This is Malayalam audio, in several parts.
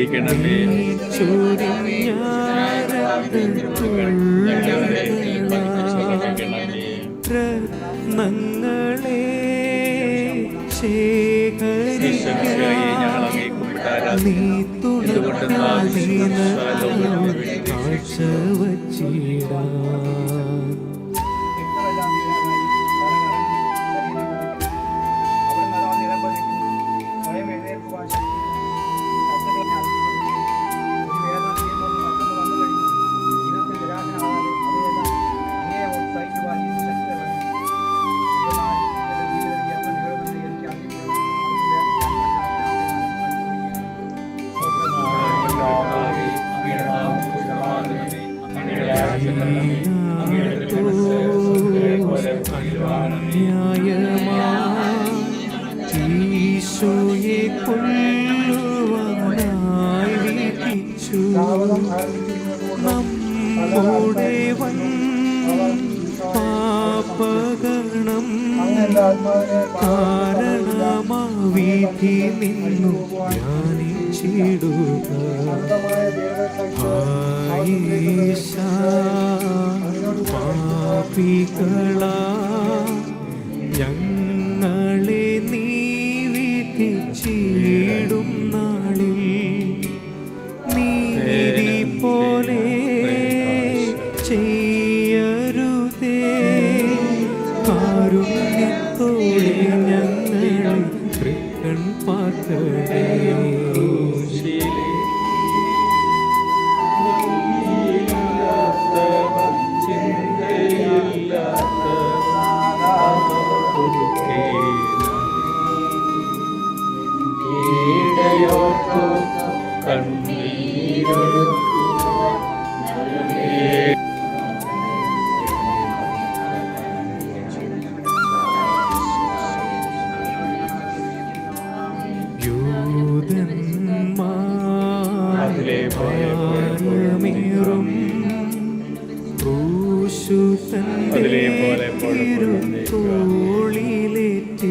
അനുഗ്രഹിക്കണമേ രത്നങ്ങളെ നീ തുണർന്നീന കാഴ്ച വച്ചിടാൻ നമ്മുടെ വൻ പാപകണം കാരണമാവിധി നിന്നു ധ്യാനിച്ചിടുക. ആയിഷ പാപികളാ ഞങ്ങളെ നീ വിധിച്ചിടും കാരുണ്യത്തോടെ ഞങ്ങളെ തൃക്കൺ പാക്കടേ പോലെ എപ്പോഴും തോളിലേറ്റി.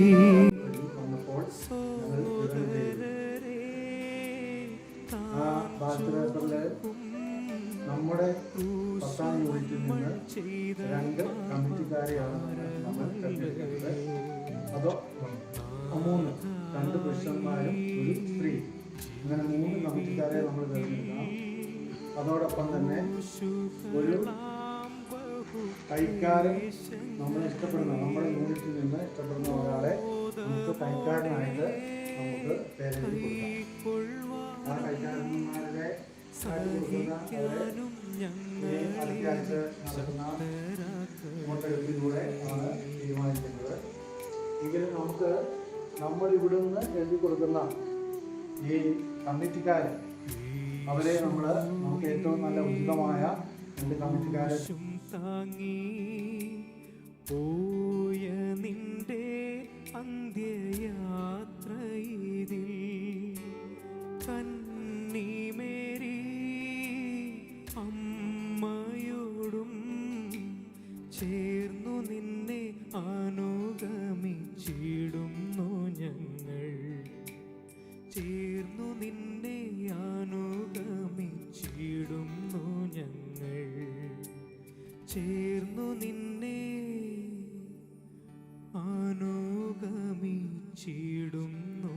നമ്മുടെ പത്താം യൂണിറ്റിൽ നിന്ന് രണ്ട് കമ്മിറ്റിക്കാരെയാണ് നമ്മൾ അതോ മൂന്ന് രണ്ട് പുരുഷന്മാരും ഒരു സ്ത്രീ. അങ്ങനെ മൂന്ന് കമ്മിറ്റിക്കാരെ നമ്മൾ തിരഞ്ഞെടുക്കണം. അതോടൊപ്പം തന്നെ ഒരു കൈക്കാരൻ നമ്മളെ ഇഷ്ടപ്പെടുന്ന നമ്മുടെ യൂണിറ്റിൽ നിന്ന് ഇഷ്ടപ്പെടുന്ന ഒരാളെ നമുക്ക് കൈക്കാരനായിട്ട് നമുക്ക് പേരെഴുതി കൈക്കാരന്മാരുടെ അടുത്തയാഴ്ച ആണ് തീരുമാനിക്കുന്നത്. എങ്കിലും നമുക്ക് നമ്മൾ ഇവിടുന്ന് എഴുതി കൊടുക്കുന്ന ഈ കമ്മിറ്റിക്കാരൻ അവരെ നമ്മൾ നമുക്ക് ഏറ്റവും നല്ല ഉചിതമായ രണ്ട് കമ്മിറ്റിക്കാരെ താങ്ങി. പോയ നിന്റെ അന്ത്യയാത്ര ഇതിൽ കന്നിമേരി അമ്മയോടും ചേർന്നു നിന്നെ അനുഗമിച്ചിടുന്നു ഞങ്ങൾ. ചേർന്നു നിന്നെ അനുഗമിച്ചിടുന്നു ഞങ്ങൾ. ചേർന്നു നിന്നെ. അനുഗമിച്ചിടുന്നു